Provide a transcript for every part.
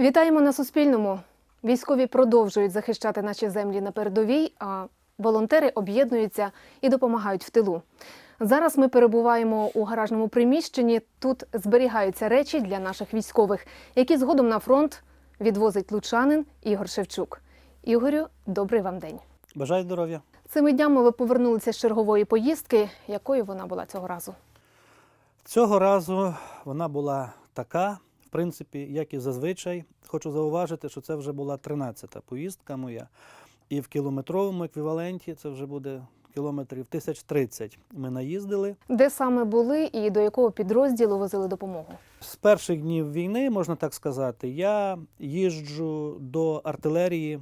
Вітаємо на Суспільному. Військові продовжують захищати наші землі на передовій, а волонтери об'єднуються і допомагають в тилу. Зараз ми перебуваємо у гаражному приміщенні. Тут зберігаються речі для наших військових, які згодом на фронт відвозить лучанин Ігор Шевчук. Ігорю, добрий вам день. Бажаю здоров'я. Цими днями ви повернулися з чергової поїздки. Якою вона була цього разу? Цього разу вона була така, принципі, як і зазвичай. Хочу зауважити, що це вже була 13-та поїздка моя. І в кілометровому еквіваленті це вже буде кілометрів 1030 ми наїздили. Де саме були і до якого підрозділу возили допомогу? З перших днів війни, можна так сказати, я їжджу до артилерії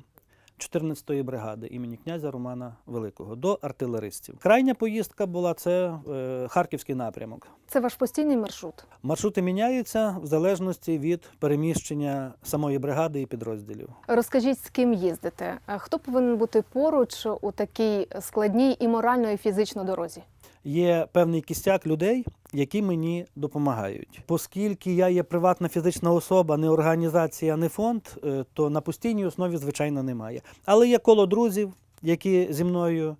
14-ї бригади імені князя Романа Великого, до артилеристів. Крайня поїздка була це е, Харківський напрямок. Це ваш постійний маршрут. Маршрути міняються в залежності від переміщення самої бригади і підрозділів. Розкажіть, з ким їздите? А Хто повинен бути поруч у такій складній і морально, і фізично дорозі? Є певний кістяк людей, які мені допомагають. Оскільки я є приватна фізична особа, не організація, не фонд, е, то на постійній основі, звичайно, немає. Але є коло друзів, які зі мною,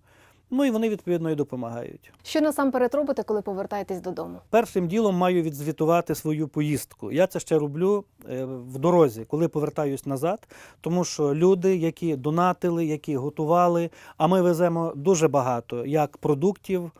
ну і вони відповідно і допомагають. Що насамперед робите, коли повертаєтесь додому? Першим ділом маю відзвітувати свою поїздку. Я це ще роблю е, в дорозі, коли повертаюсь назад, тому що люди, які донатили, які готували, а ми веземо дуже багато як продуктів.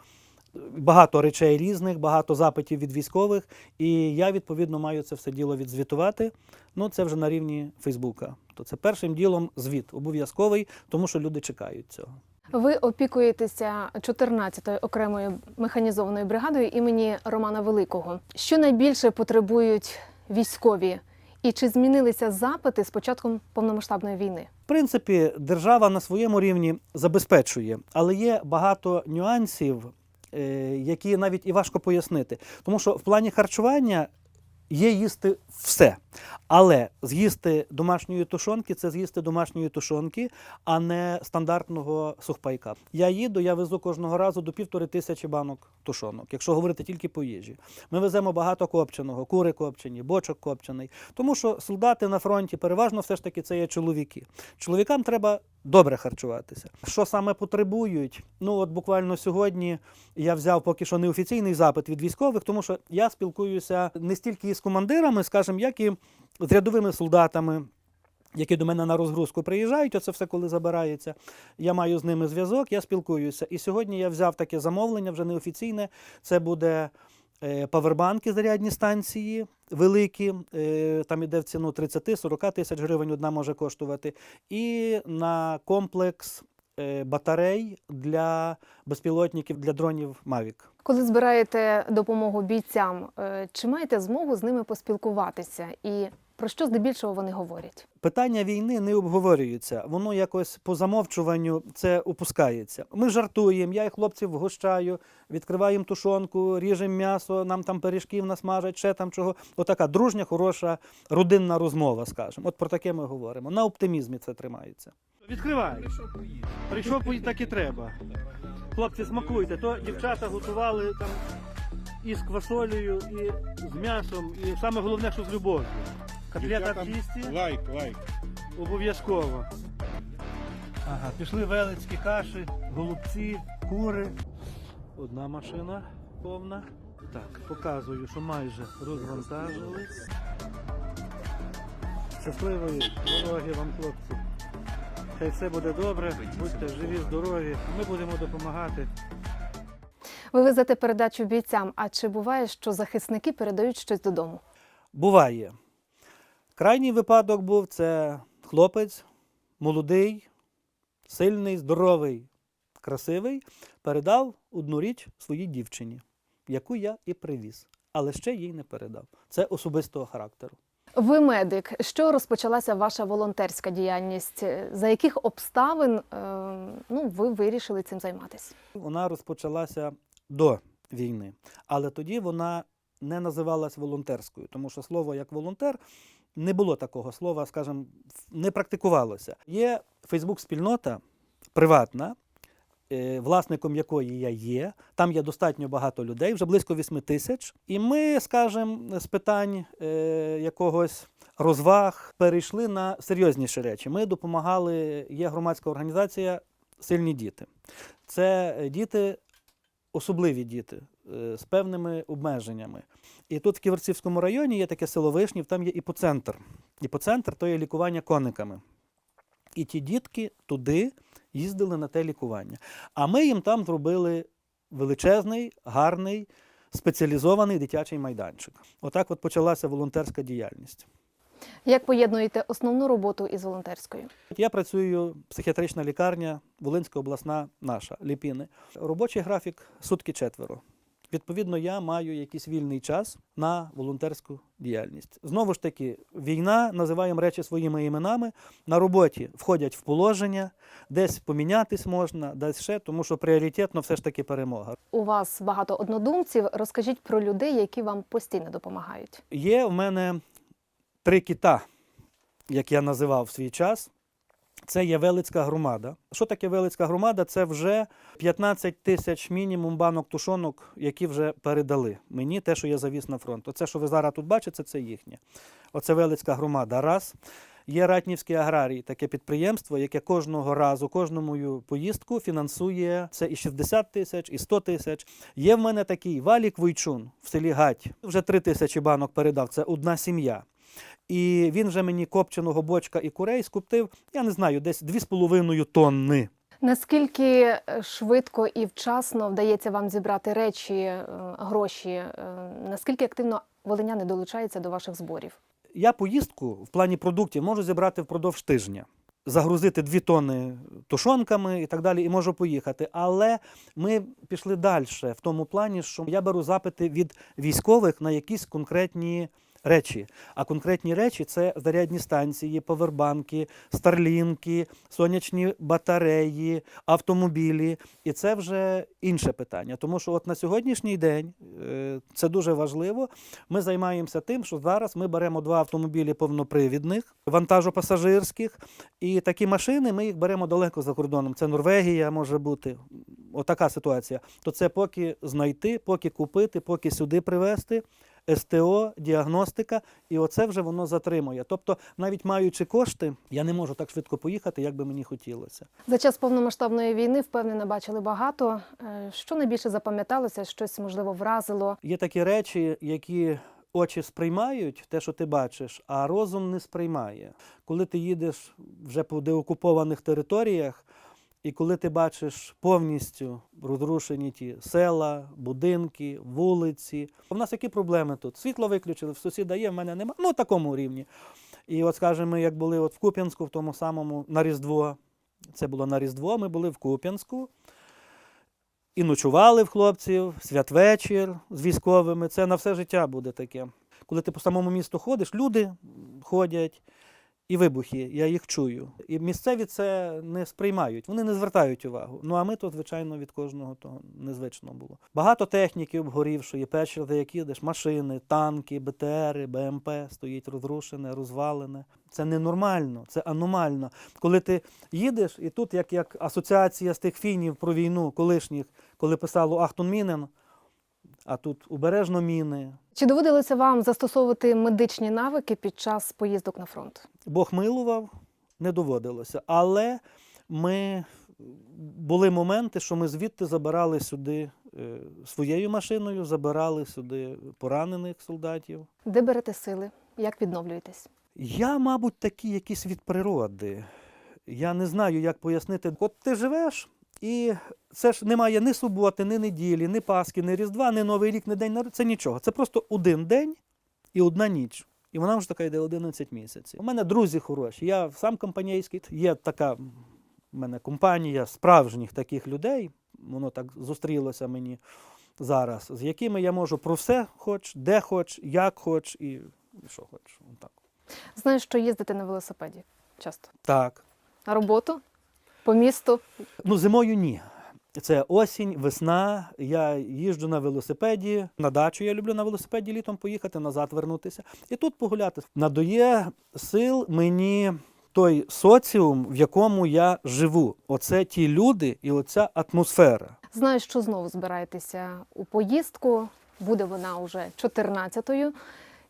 Багато речей різних, багато запитів від військових, і я відповідно маю це все діло відзвітувати. Ну це вже на рівні Фейсбука. То це першим ділом звіт обов'язковий, тому що люди чекають цього. Ви опікуєтеся 14-ю окремою механізованою бригадою імені Романа Великого. Що найбільше потребують військові? І чи змінилися запити з початком повномасштабної війни? В принципі, держава на своєму рівні забезпечує, але є багато нюансів, які навіть і важко пояснити. Тому що в плані харчування є їсти все. Але з'їсти домашньої тушонки це з'їсти домашньої тушонки, а не стандартного сухпайка. Я їду, я везу кожного разу до півтори тисячі банок тушонок, якщо говорити тільки по їжі. Ми веземо багато копченого, кури копчені, бочок копчений. Тому що солдати на фронті переважно все ж таки це є чоловіки. Чоловікам треба добре харчуватися. Що саме потребують? Ну от буквально сьогодні я взяв поки що неофіційний запит від військових, тому що я спілкуюся не стільки із командирами, скажімо, як і з рядовими солдатами. Які до мене на розгрузку приїжджають, оце все коли забирається. Я маю з ними зв'язок, я спілкуюся. І сьогодні я взяв таке замовлення, вже неофіційне. Це буде е, павербанки зарядні станції великі, е, там іде в ціну 30-40 тисяч гривень, одна може коштувати. І на комплекс е, батарей для безпілотників для дронів Mavic. Коли збираєте допомогу бійцям, е, чи маєте змогу з ними поспілкуватися? І про що здебільшого вони говорять? Питання війни не обговорюється, воно якось по замовчуванню це опускається. Ми жартуємо, я і хлопців вгощаю, відкриваємо тушонку, ріжемо м'ясо, нам там пиріжків насмажать, ще там чого. Отака дружня, хороша родинна розмова, скажімо. От про таке ми говоримо. На оптимізмі це тримається. Відкривай. Прийшов поїсти, так і треба. Хлопці, смакуйте, то дівчата готували там і з квасолею, і з м'ясом, і саме головне, що з любов'ю. Котлета в тісті. Лайк, лайк. Обов'язково. Ага, пішли велицькі каші, голубці, кури. Одна машина повна. Так, показую, що майже розвантажились. Щасливої дороги вам, хлопці. Хай все буде добре, будьте живі, здорові. Ми будемо допомагати. Ви везете передачу бійцям. А чи буває, що захисники передають щось додому? Буває. Крайній випадок був це хлопець, молодий, сильний, здоровий, красивий, передав одну річ своїй дівчині, яку я і привіз, але ще їй не передав. Це особистого характеру. Ви медик. Що розпочалася ваша волонтерська діяльність? За яких обставин е, ну, ви вирішили цим займатися? Вона розпочалася до війни, але тоді вона не називалась волонтерською, тому що слово як волонтер не було такого слова, скажімо, не практикувалося. Є Фейсбук-спільнота приватна, е, власником якої я є. Там є достатньо багато людей, вже близько 8 тисяч. І ми, скажімо, з питань е, якогось розваг перейшли на серйозніші речі. Ми допомагали, є громадська організація Сильні діти. Це е, діти, особливі діти е, з певними обмеженнями. І тут в Ківерцівському районі є таке село Вишнів, там є іпоцентр. Іпоцентр то є лікування кониками. І ті дітки туди їздили на те лікування. А ми їм там зробили величезний, гарний, спеціалізований дитячий майданчик. Отак от почалася волонтерська діяльність. Як поєднуєте основну роботу із волонтерською? Я працюю психіатрична лікарня, Волинська обласна наша Ліпіни. Робочий графік сутки четверо. Відповідно, я маю якийсь вільний час на волонтерську діяльність. Знову ж таки, війна, називаємо речі своїми іменами. На роботі входять в положення, десь помінятись можна, десь ще, тому що пріоритетно все ж таки перемога. У вас багато однодумців. Розкажіть про людей, які вам постійно допомагають. Є в мене три кита, як я називав в свій час. Це є Велицька громада. Що таке Велицька громада? Це вже 15 тисяч мінімум банок тушонок, які вже передали мені, те, що я завіз на фронт. Оце, що ви зараз тут бачите, це їхнє. Оце Велицька громада. Раз. Є Ратнівський аграрій, таке підприємство, яке кожного разу, кожну мою поїздку фінансує це і 60 тисяч, і 100 тисяч. Є в мене такий Валік Войчун в селі Гать. Вже 3 тисячі банок передав. Це одна сім'я. І він вже мені копченого бочка і курей скуптив, я не знаю, десь 2,5 тонни. Наскільки е, швидко і вчасно вдається вам зібрати речі, е, гроші? Е, Наскільки активно волиняни долучаються до ваших зборів? Я поїздку в плані продуктів можу зібрати впродовж тижня. Загрузити дві тонни тушонками і так далі, і можу поїхати. Але ми пішли далі в тому плані, що я беру запити від військових на якісь конкретні речі. А конкретні речі це зарядні станції, повербанки, старлінки, сонячні батареї, автомобілі. І це вже інше питання. Тому що от на сьогоднішній день е, це дуже важливо. Ми займаємося тим, що зараз ми беремо два автомобілі повнопривідних, вантажопасажирських, і такі машини ми їх беремо далеко за кордоном. Це Норвегія може бути. Отака ситуація. То це поки знайти, поки купити, поки сюди привезти. СТО, діагностика, і оце вже воно затримує. Тобто, навіть маючи кошти, я не можу так швидко поїхати, як би мені хотілося. За час повномасштабної війни, впевнено, бачили багато. Е, Що найбільше запам'яталося, щось можливо вразило? Є такі речі, які очі сприймають, те, що ти бачиш, а розум не сприймає. Коли ти їдеш вже по деокупованих територіях, і коли ти бачиш повністю розрушені ті села, будинки, вулиці. У нас які проблеми тут? Світло виключили, в сусіда є, в мене нема. Ну, такому рівні. І от, скажімо, як були от в Куп'янську, в тому самому на Різдво, це було на Різдво, ми були в Куп'янську. І ночували в хлопців, святвечір з військовими. Це на все життя буде таке. Коли ти по самому місту ходиш, люди ходять, і вибухи, я їх чую. І місцеві це не сприймають, вони не звертають увагу. Ну а ми тут, звичайно, від кожного того незвично було. Багато техніки обгорівшої, перші, рази, як їдеш, машини, танки, БТРи, БМП стоїть розрушене, розвалене. Це ненормально, це аномально. Коли ти їдеш, і тут, як, як асоціація з тих фільмів про війну колишніх, коли писало Ахтун Мінен, а тут убережно міни, Чи доводилося вам застосовувати медичні навики під час поїздок на фронт? Бог милував, не доводилося. Але ми були моменти, що ми звідти забирали сюди е, своєю машиною, забирали сюди поранених солдатів. Де берете сили? Як відновлюєтесь? Я, мабуть, такий якийсь від природи. Я не знаю, як пояснити. От ти живеш, і це ж немає ні суботи, ні неділі, ні Пасхи, ні Різдва, ні Новий рік, ні день народження. Це нічого. Це просто один день і одна ніч. І вона вже така йде 11 місяців. У мене друзі хороші. Я сам компанійський. Є така в мене компанія справжніх таких людей. Воно так зустрілося мені зараз, з якими я можу про все хоч, де хоч, як хоч і, що хоч. Знаю, що їздите на велосипеді часто. так. На роботу? По місту? Ну, зимою ні. Це осінь, весна. Я їжджу на велосипеді. На дачу я люблю на велосипеді літом поїхати, назад вернутися. І тут погуляти. Надає сил мені той соціум, в якому я живу. Оце ті люди і оця атмосфера. Знаю, що знову збираєтеся у поїздку. Буде вона уже 14-ю.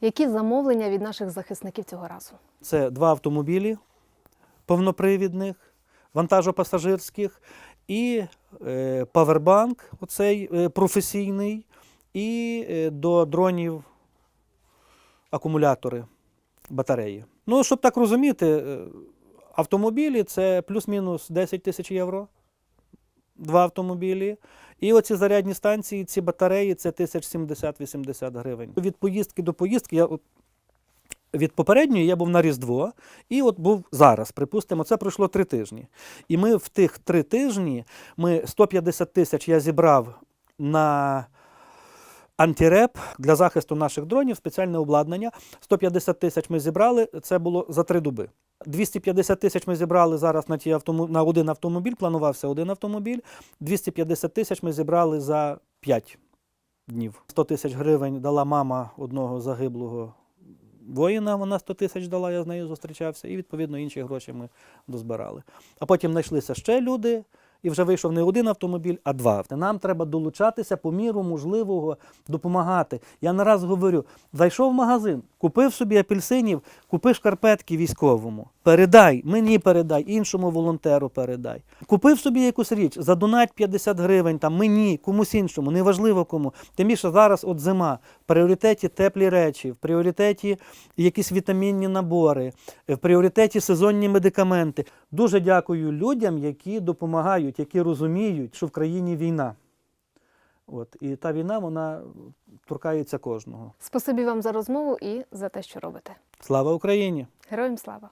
Які замовлення від наших захисників цього разу? Це два автомобілі повнопривідних, вантажопасажирських і е, павербанк, оцей е, професійний, і е, до дронів акумулятори, батареї. Ну, щоб так розуміти, автомобілі це плюс-мінус 10 тисяч євро. Два автомобілі. І оці зарядні станції, ці батареї це 1070-80 гривень. Від поїздки до поїздки я від попередньої я був на Різдво, і от був зараз. Припустимо, це пройшло три тижні. І ми в тих три тижні ми 150 тисяч я зібрав на антиреп для захисту наших дронів, спеціальне обладнання. 150 тисяч ми зібрали. Це було за три доби. 250 тисяч ми зібрали зараз на ті автому... на один автомобіль. Планувався один автомобіль. 250 тисяч ми зібрали за 5 днів. 100 тисяч гривень дала мама одного загиблого воїна. Вона 100 тисяч дала, я з нею зустрічався, і відповідно інші гроші ми дозбирали. А потім знайшлися ще люди. І вже вийшов не один автомобіль, а два. Нам треба долучатися по міру можливого допомагати. Я не раз говорю: зайшов в магазин, купив собі апельсинів, купи шкарпетки військовому. Передай, мені передай, іншому волонтеру передай. Купив собі якусь річ, задонать 50 гривень, там мені, комусь іншому, неважливо кому. Тим більше зараз от зима, в пріоритеті теплі речі, в пріоритеті якісь вітамінні набори, в пріоритеті сезонні медикаменти. Дуже дякую людям, які допомагають, які розуміють, що в країні війна. От, і та війна вона торкається кожного. Спасибі вам за розмову і за те, що робите. Слава Україні! Героям слава!